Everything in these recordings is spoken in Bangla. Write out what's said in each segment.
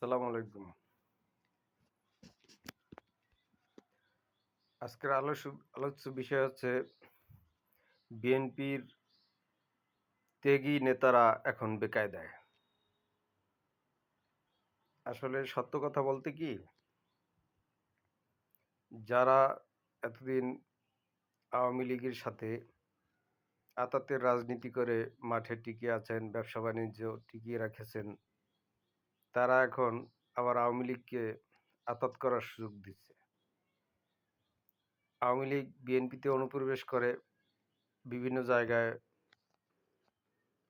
আসসালামু আলাইকুম। আজকের আলোচ আলোচ্য বিষয় হচ্ছে বিএনপির ত্যাগী নেতারা এখন বেকায়দায়। আসলে সত্য কথা বলতে কি, যারা এতদিন আওয়ামী লীগের সাথে আতাতের রাজনীতি করে মাঠে টিকে আছেন, ব্যবসা বাণিজ্য টিকিয়ে রেখেছেন তারা এখন আবার আওয়ামী লীগকে আতাত করার সুযোগ দিচ্ছে। আওয়ামী লীগ বিএনপিতে অনুপ্রবেশ করে বিভিন্ন জায়গায়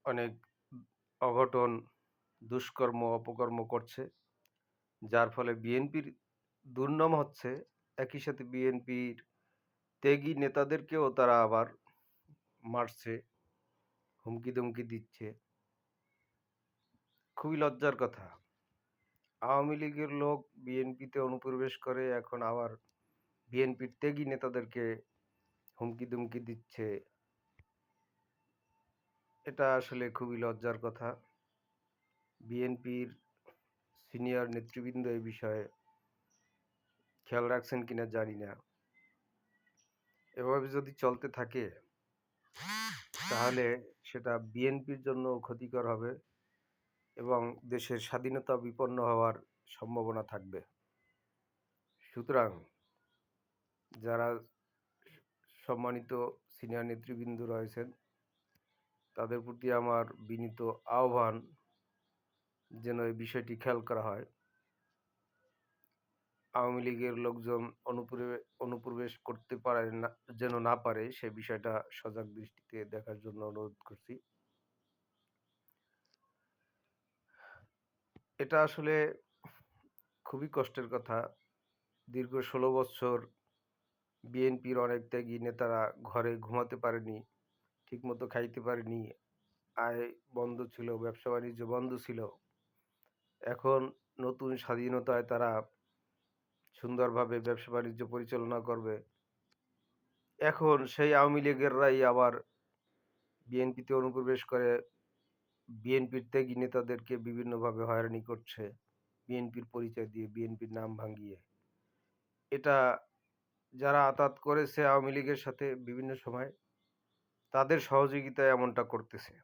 অনেক অঘটন, দুষ্কর্ম, অপকর্ম করছে, যার ফলে বিএনপির দুর্নাম হচ্ছে। একই সাথে বিএনপির ত্যাগী নেতাদেরকেও তারা আবার মারছে হুমকি দুমকি দিচ্ছে। খুবই লজ্জার কথা। আওয়ামী লীগের লোক বিএনপিতে অনুপ্রবেশ করে, এখন আবার বিএনপির ত্যাগী নেতাদেরকে হুমকি দুমকি দিচ্ছে। এটা আসলে খুবই লজ্জার কথা। বিএনপির সিনিয়র নেতৃবৃন্দ এই বিষয়ে খেয়াল রাখছেন কিনা জানি না। এভাবে যদি চলতে থাকে, তাহলে সেটা বিএনপির জন্য ক্ষতিকর হবে। এবং দেশের স্বাধীনতা বিপন্ন হওয়ার সম্ভাবনা থাকবে। সুতরাং যারা সম্মানিত সিনিয়র নেতৃবৃন্দ রয়েছেন, তাদের প্রতি আমার বিনীত আহ্বান যেন এই বিষয়টি খেয়াল করা হয়। আওয়ামী লীগের লোকজন অনুপ্রবে অনুপ্রবেশ করতে পারে না, যেন না পারে, সে বিষয়টা সজাগ দৃষ্টিতে দেখার জন্য অনুরোধ করছি। এটা আসলে খুবই কষ্টের কথা। দীর্ঘ ষোলো বছর বিএনপির অনেক ত্যাগী নেতারা ঘরে ঘুমাতে পারেনি, ঠিকমতো খাইতে পারেনি, আয় বন্ধ ছিল, ব্যবসা বাণিজ্য বন্ধ ছিল। এখন নতুন স্বাধীনতায় তারা সুন্দরভাবে ব্যবসা বাণিজ্য পরিচালনা করবে। এখন সেই আওয়ামী লীগেররাই আবার বিএনপিতে অনুপ্রবেশ করে বিএনপির ত্যাগী নেতাদেরকে বিভিন্নভাবে হয়রানি করছে, বিএনপির পরিচয় দিয়ে, বিএনপির নাম ভাঙিয়ে এটা যারা আতাত করেছে আওয়ামী লীগের সাথে বিভিন্ন সময়, তাদের সহযোগিতায় এমনটা করতেছে।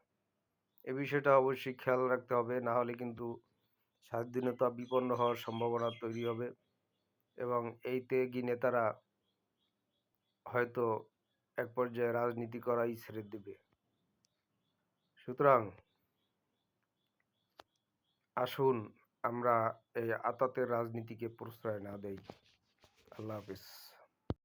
এ বিষয়টা অবশ্যই খেয়াল রাখতে হবে, না হলে কিন্তু স্বাধীনতা বিপন্ন হওয়ার সম্ভাবনা তৈরি হবে এবং এই ত্যাগী নেতারা হয়তো এক পর্যায়ে রাজনীতি করাই ছেড়ে দেবে। সুতরাং আসুন আমরা এই আতাতের রাজনীতিকে প্রশ্রয় না দেই। আল্লাহ হাফিজ।